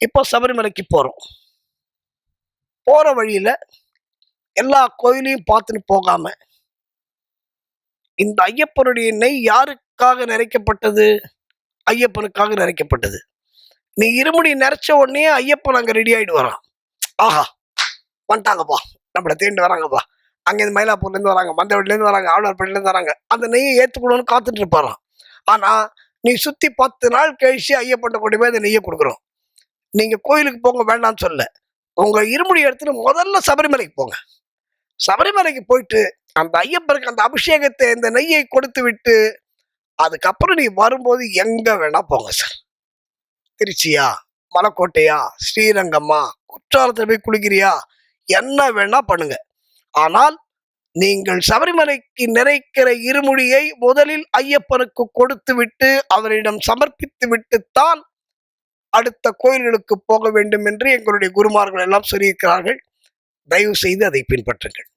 இப்போ சபரிமலைக்கு போகிறோம் போகிற வழியில் எல்லா கோயிலையும் பார்த்துன்னு போகாம இந்த ஐயப்பனுடைய நெய் யாருக்காக நிறைக்கப்பட்டது? ஐயப்பனுக்காக நிறைக்கப்பட்டது. நீ இருமுடி நிறைச்ச உடனே ஐயப்பன் அங்கே ரெடி ஆகிட்டு வரான். ஆஹா வந்துட்டாங்கப்பா நம்மளை தேண்டு வராங்கப்பா அங்கேருந்து மயிலாப்பூர்லேருந்து வராங்க மந்தவெட்டிலேருந்து வராங்க ஆழ்வார்பேட்டிலேருந்து வராங்க. அந்த நெய்யை ஏற்றுக்கணும்னு காத்துட்டு இருப்பாராம். ஆனால் நீ சுற்றி பத்து நாள் கழிச்சு ஐயப்பன்ட்ட கொண்டு போய் அந்த நெய்யை கொடுக்குறோம். நீங்கள் கோயிலுக்கு போங்க வேண்டாம்னு சொல்ல உங்கள் இருமுடி எடுத்துட்டு முதல்ல சபரிமலைக்கு போங்க. சபரிமலைக்கு போயிட்டு அந்த ஐயப்பருக்கு அந்த அபிஷேகத்தை இந்த நெய்யை கொடுத்து விட்டு அதுக்கப்புறம் நீ வரும்போது எங்க வேணா போங்க சார். திருச்சியா மலைக்கோட்டையா ஸ்ரீரங்கம்மா குற்றாலத்தில் போய் குளிக்கிறியா என்ன வேணா பண்ணுங்க. ஆனால் நீங்கள் சபரிமலைக்கு நிறைக்கிற இருமுடியை முதலில் ஐயப்பனுக்கு கொடுத்து விட்டு அவரிடம் சமர்ப்பித்து விட்டுத்தான் அடுத்த கோயில்களுக்கு போக வேண்டும் என்று எங்களுடைய குருமார்கள் எல்லாம் சொல்லியிருக்கிறார்கள். தயவு செய்து அதை பின்பற்றுங்கள்.